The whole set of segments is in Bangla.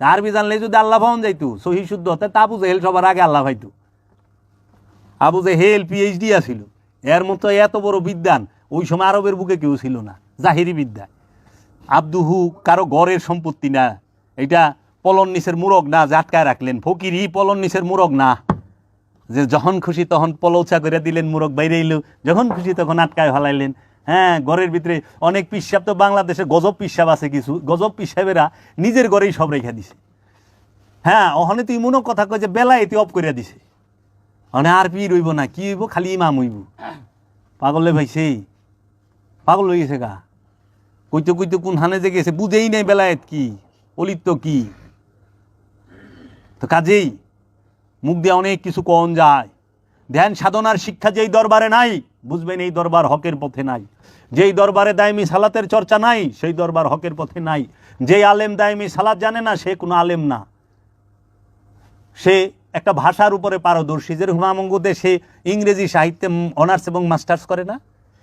তা আরবি জানলে যদি আল্লাহ পাওয়া যাইতো, সহি শুদ্ধ হতে, তা আবু জেহেল সবার আগে আল্লাহ পাইতো আবু জেহেল পিএইচডি আছিল। এর মতো এত বড় বিদ্যান ওই সময় আরবের বুকে কেউ ছিল না, জাহিরি বিদ্যা। আব্দুহু কারও গড়ের সম্পত্তি না, এটা পলন নিচের মুরগ না যে আটকায় রাখলেন ফকিরই পলন নিচের মুরগ না। যে যখন খুশি তখন পলৌচা করে দিলেন, মুরগ বাইরে এলো, যখন খুশি তখন আটকায় ফেলাইলেন। হ্যাঁ ঘরের ভিতরে অনেক পিসাব, তো বাংলাদেশে গজব পিসাব আছে কিছু। গজব পিসাবেরা নিজের ঘরেই সব রেখে দিছে। হ্যাঁ ওখানে তুই মনে কথা কয় যে বেলায় তুই অফ করে দিছে। মানে আর পি রইব না, কি হইব? খালি ইমাম হইব। পাগলে ভাইছে পাগল হয়ে গেছে গা। কইতে কইতে কোন হানে যে গেছে, বুঝেই নাই বেলায়েত কি অলিত্য কি। তো কাজেই মুখ দিয়ে অনেক কিছু কন যায়। ধ্যান সাধনার শিক্ষা যেই দরবারে নাই, বুঝবেন এই দরবার হকের পথে নাই। যেই দরবারে দায়মি সালাতের চর্চা নাই, সেই দরবার হকের পথে নাই। যেই আলেম দায়মি সালাত জানে না, সে কোনো আলেম না। সে একটা ভাষার উপরে পারদর্শী। যে হুমামঙ্গতে সে ইংরেজি সাহিত্যে অনার্স এবং মাস্টার্স করে না?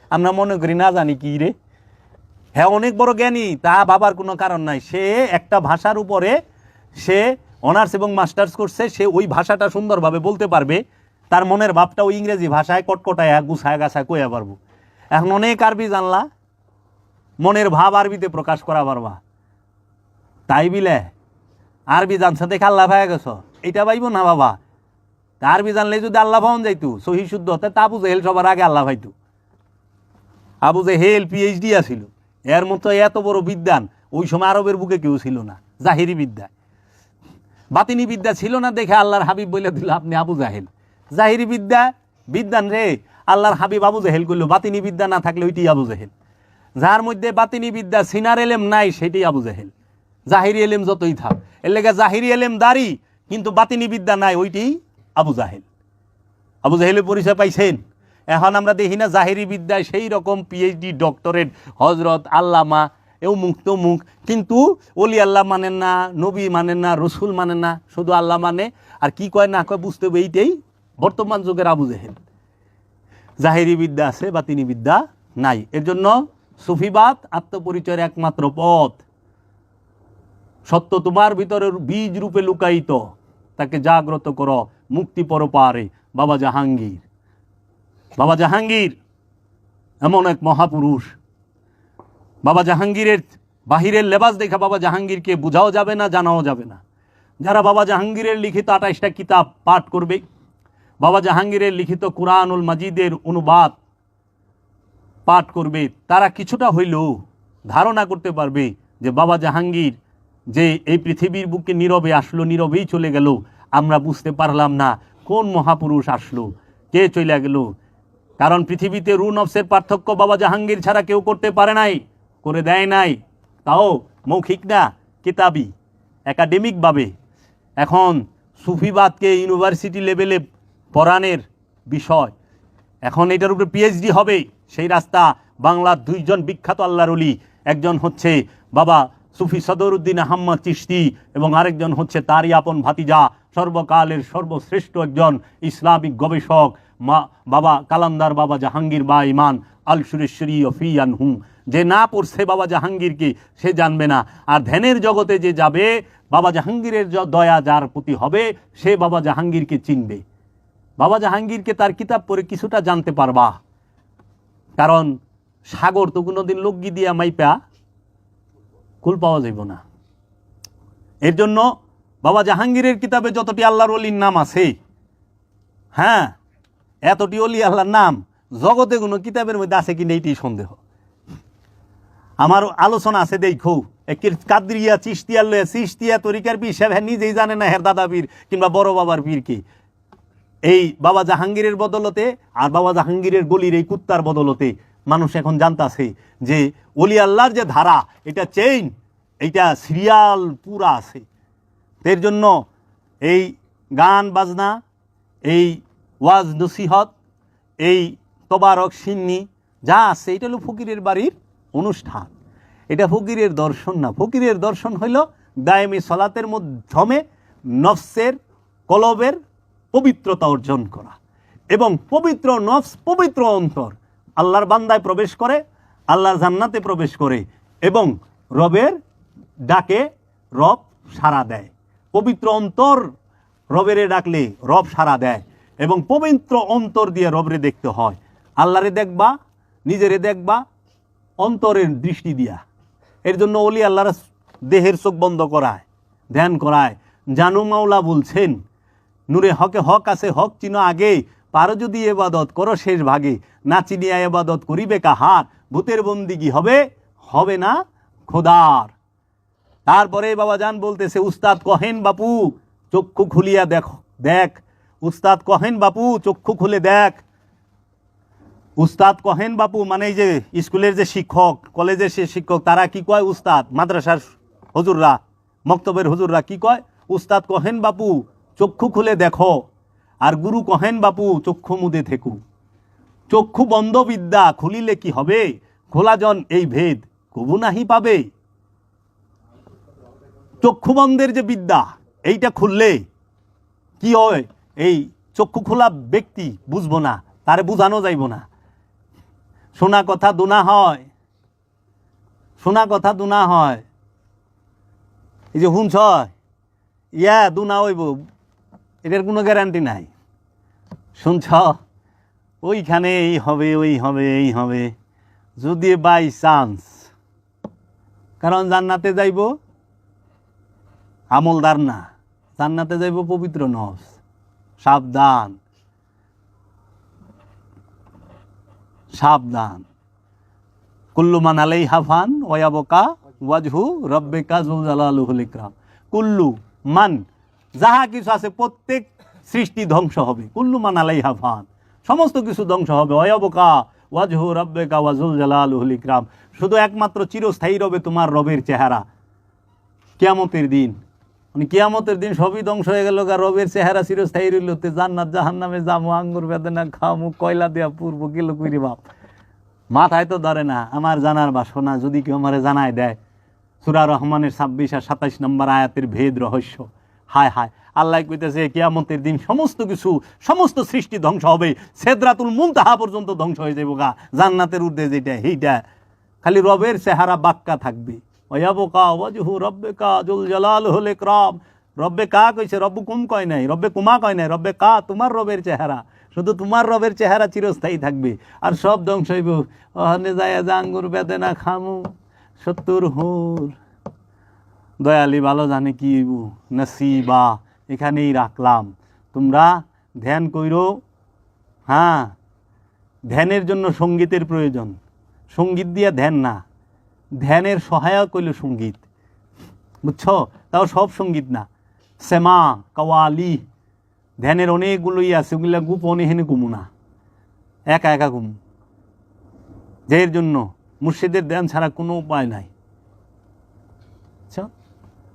আমরা মনে করি, না জানি কি রে। হ্যাঁ অনেক বড় জ্ঞানী, তা ভাবার কোনো কারণ নাই। সে একটা ভাষার উপরে সে অনার্স এবং মাস্টার্স করছে, সে ওই ভাষাটা সুন্দরভাবে বলতে পারবে। তার মনের ভাবটা ওই ইংরেজি ভাষায় কটকটায় গুছায় গাছায় কইয়া পারব। এখন অনেক আরবি জানলা, মনের ভাব আরবিতে প্রকাশ করা পারবা। তাই বিলে, আরবি জানছে দেখে আল্লাহ ভাই গেছ। এটা পাইব না বাবা? তা আরবি জানলে যদি আল্লাহ পাওয়া যাইতো, সহি শুদ্ধ হতে, তা আবু জেহেল সবার আগে আল্লাহ পাইতো আবু জেহেল পিএইচডি আছিল। এর মতো এত বড় বিদ্যান ওই সময় আরবের বুকে কেউ ছিল না, জাহিরি বিদ্যা। বাতিনি বিদ্যা ছিল না দেখে আল্লাহর হাবিব বলে দিল, আপনি আবু জাহেল। জাহিরি বিদ্যা, বিদ্যান রে। আল্লাহর হাবিব আবু জাহেল করল বাতিনি বিদ্যা না থাকলে ওইটি আবু জাহেল। যার মধ্যে বাতিনি বিদ্যা, সিনার এলেম নাই, সেটি আবু জাহেল। জাহিরি এলেম যতই থাক, এর লেগে জাহিরি এলেম দাঁড়ি, কিন্তু বাতিনি বিদ্যা নাই, ওইটি আবু জাহেল। আবু জাহেলের পরিচয় পাইছেন? এখন আমরা দেখি না জাহেরি বিদ্যায় সেই রকম পিএইচডি ডক্টরেট হজরত আল্লামা, এও মুখ তো মুখ, কিন্তু অলি আল্লাহ মানেন না, নবী মানেন না, রসুল মানেন না, শুধু আল্লাহ মানে আর কি কয় না কয় বুঝতে হবে এইটাই বর্তমান যুগের আবু জাহেল। জাহেরি বিদ্যা আছে বা তিনি বিদ্যা নাই। এর জন্য সুফিবাদ আত্মপরিচয়ের একমাত্র পথ। সত্য তোমার ভিতরের বীজ রূপে লুকায়িত। তাকে জাগ্রত কর, মুক্তি পরপারে, বাবা জাহাঙ্গীর। বাবা জাহাঙ্গীর এমন এক মহাপুরুষ। বাবা জাহাঙ্গীরের বাহিরের লেবাস দেখা বাবা জাহাঙ্গীরকে বোঝাও যাবে না, জানাও যাবে না। যারা বাবা জাহাঙ্গীরের লিখিত আঠাইশটা কিতাব পাঠ করবে বাবা জাহাঙ্গীরের লিখিত কুরআনুল মাজিদের অনুবাদ পাঠ করবে। তারা কিছুটা হইলেও ধারণা করতে পারবে যে বাবা জাহাঙ্গীর যে এই পৃথিবীর বুকে নীরবে আসলো, নীরবেই চলে গেল, আমরা বুঝতে পারলাম না কোন মহাপুরুষ আসলো, কে চলে গেল। কারণ পৃথিবীতে রু নফসের পার্থক্য বাবা জাহাঙ্গীর ছাড়া কেউ করতে পারে নাই, করে দেয় নাই। তাও মৌখিক না, কিতাবি, একাডেমিকভাবে। এখন সুফিবাদকে ইউনিভার্সিটি লেভেলে পড়ানোর বিষয়। এখন এটার উপরে পিএইচডি হবে সেই রাস্তা বাংলার দুইজন বিখ্যাত আল্লাহর অলি একজন হচ্ছে বাবা সুফি সদরুদ্দিন আহম্মদ চিশতি এবং আরেকজন হচ্ছে তারই আপন ভাতিজা, সর্বকালের সর্বশ্রেষ্ঠ একজন ইসলামিক গবেষক, মা, বাবা কালান্দার বাবা জাহাঙ্গীর বা ইমান আল সুরেশ্বরী ফিয়ান হুম যে না পড়ছে বাবা জাহাঙ্গীরকে, সে জানবে না। আর ধ্যানের জগতে যে যাবে, বাবা জাহাঙ্গীরের দয়া যার প্রতি হবে, সে বাবা জাহাঙ্গীরকে চিনবে। বাবা জাহাঙ্গীরকে তার কিতাব পড়ে কিছুটা জানতে পারবা। কারণ সাগর তো কোনোদিন লোকগি দিয়া মাইপা কুল পাওয়া যাইব না। এর জন্য বাবা জাহাঙ্গীরের কিতাবে যতটি আল্লাহর অলির নাম আছে হ্যাঁ এতটি অলি আল্লাহর নাম জগতে কোনো কিতাবের মধ্যে আছে কিনা এইটি সন্দেহ। আমার আলোচনা আছে দেখো কাদরিয়া চিস্তিয়ার লয়ে চিস্তিয়া তরিকার পীর সাহেব নিজেই জানে না হের দাদা পীর কিংবা বড় বাবার পীর কি। এই বাবা জাহাঙ্গীরের বদলতে আর বাবা জাহাঙ্গীরের গলির এই কুত্তার বদলতে মানুষ এখন জানতাছে যে অলি আল্লাহর যে ধারা, এটা চেইন এটা সিরিয়াল পুরা আছে। এর জন্য এই গান, বাজনা, এই ওয়াজ নসিহত, এই তবারক সিন্নি যা আছে, এটা হলো ফকিরের বাড়ির অনুষ্ঠান। এটা ফকিরের দর্শন না। ফকিরের দর্শন হইল দায়মি সলাতের মাধ্যমে নফসের, কলবের পবিত্রতা অর্জন করা এবং পবিত্র নফস, পবিত্র অন্তর আল্লাহর বান্দায় প্রবেশ করে, আল্লাহর জান্নাতে প্রবেশ করে এবং রবের ডাকে রব সাড়া দেয়। পবিত্র অন্তর রবেরে ডাকলে রব সাড়া দেয় এবং পবিত্র অন্তর দিয়ে রবরে দেখতে হয়। আল্লাহরে দেখবা, নিজেরে দেখবা, অন্তরের দৃষ্টি দিয়া। এর জন্য অলি আল্লাহর দেহের চোখ বন্ধ করায়, ধ্যান করায়। জানু মাওলা বলছেন নূরে হকে হক আছে, হক চিনো আগে। পারো যদি এবাদত করো শেষ ভাগে। না চিনিয়া এবাদত করিবে কাহার? ভূতের বন্দিগি হবে? হবে না খোদার। তারপরে বাবা যান বলতেছে, উস্তাদ কহেন বাপু, চক্ষু খুলিয়া দেখ দেখ। উস্তাদ কহেন বাপু, চক্ষু খুলে দেখ। উস্তাদ কহেন বাপু মানে যে স্কুলের যে শিক্ষক, কলেজের সে শিক্ষক, তারা কি কয় উস্তাদ? মাদ্রাসার হজুররা, মক্তবের হজুররা কি কয়? উস্তাদ কহেন বাপু চক্ষু খুলে দেখো। আর গুরু কহেন, বাপু, চক্ষু মুদে থেকু। চক্ষু বন্ধ বিদ্যা, খুলিলে কি হবে? খোলাজন এই ভেদ কবু নাহি পাবে? চক্ষু বন্ধের যে বিদ্যা, এইটা খুললে কি হয়? এই চক্ষু খোলা ব্যক্তি বুঝব না, তারে বুঝানো যাইব না। শোনা কথা দুনা হয়। শোনা কথা দুনা হয়। এই যে শুনছ? ইয়া দুনা হইব। এটার কোনো গ্যারান্টি নাই। শুনছ? ওইখানে এই হবে, ওই হবে, এই হবে। যদি বাই চান্স কারণ জান্নাতে যাইব আমলদার না, জান্নাতে যাইব পবিত্র নস সাবধান। সাবধান। কুল্লু মান আলাই হাফান ওয়াবকা ওয়াজহু রব্বেকা জুলজালালুহুল ইকরাম। কুল্লু মান যাহা কিছু আছে প্রত্যেক সৃষ্টি ধ্বংস হবে। কুল্লু মান আলাই হাফান সমস্ত কিছু ধ্বংস হবে। ওয়াবকা ওয়াজহু রব্বেকা ওয়াজুল জালালুহুল ইকরাম। শুধু একমাত্র চিরস্থায়ী রবে তোমার রবের চেহারা। কেয়ামতের দিন। মানে কিয়ামতের দিন সবই ধ্বংস হয়ে গেল আর রবের চেহারা চিরস্থায়ী রইল। তে জান্নাত জাহান নামে জামু আঙ্গুর বেদনা খামু, কয়লা দেয়া পূর্ব গেল কইরে বাপ। মাথায় তো ধরে না, আমার জানার বা বাসনা যদি কেউ আমারে জানায় দেয়। সুরা রহমানের ছাব্বিশ আর সাতাইশ নম্বর আয়াতের ভেদ রহস্য। হায় হায়, আল্লাহ কইতেছে, কিয়ামতের দিন সমস্ত কিছু, সমস্ত সৃষ্টি ধ্বংস হবে, সেদরাতুল মুনতাহা পর্যন্ত ধ্বংস হয়ে যাব গা, জান্নাতের উর্ধে যেটা, সেইটা। খালি রবের চেহারা বাক্কা থাকবে। জুল হল রব্বে কা কইছে, রব্বু কুম কয় নাই, রব্বে কুমা কয় নাই, রব্বে কা তোমার রবের চেহারা। শুধু তোমার রবের চেহারা চিরস্থায়ী থাকবে, আর সব ধ্বংস হইব। ওখানে যায় আঙ্গুর বেদনা খামু, সত্তর হুর। দয়ালি ভালো জানে কি নসিবা, এখানেই রাখলাম। তোমরা ধ্যান কইরো হ্যাঁ ধ্যানের জন্য সঙ্গীতের প্রয়োজন। সংগীত দিয়া ধ্যান না, ধ্যানের সহায়ক হইল সংগীত। বুঝছ? তাও সব সংগীত না। শ্যামা, কাওয়ালি, ধ্যানের অনেকগুলোই আছে, ওগুলা গোপনে হেনে ঘুমু না। একা একা ঘুমু। যে জন্য মুর্শিদের ধ্যান ছাড়া কোনো উপায় নাই। আচ্ছা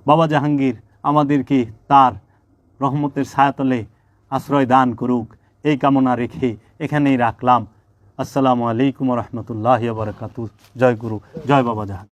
বাবা জাহাঙ্গীর আমাদেরকে তার রহমতের ছায়াতলে আশ্রয় দান করুক? এই কামনা রেখে এখানেই রাখলাম। আসসালামু আলাইকুম রহমতুল্লাহ বরকাতু জয় গুরু, জয় বাবা জাহাঙ্গীর।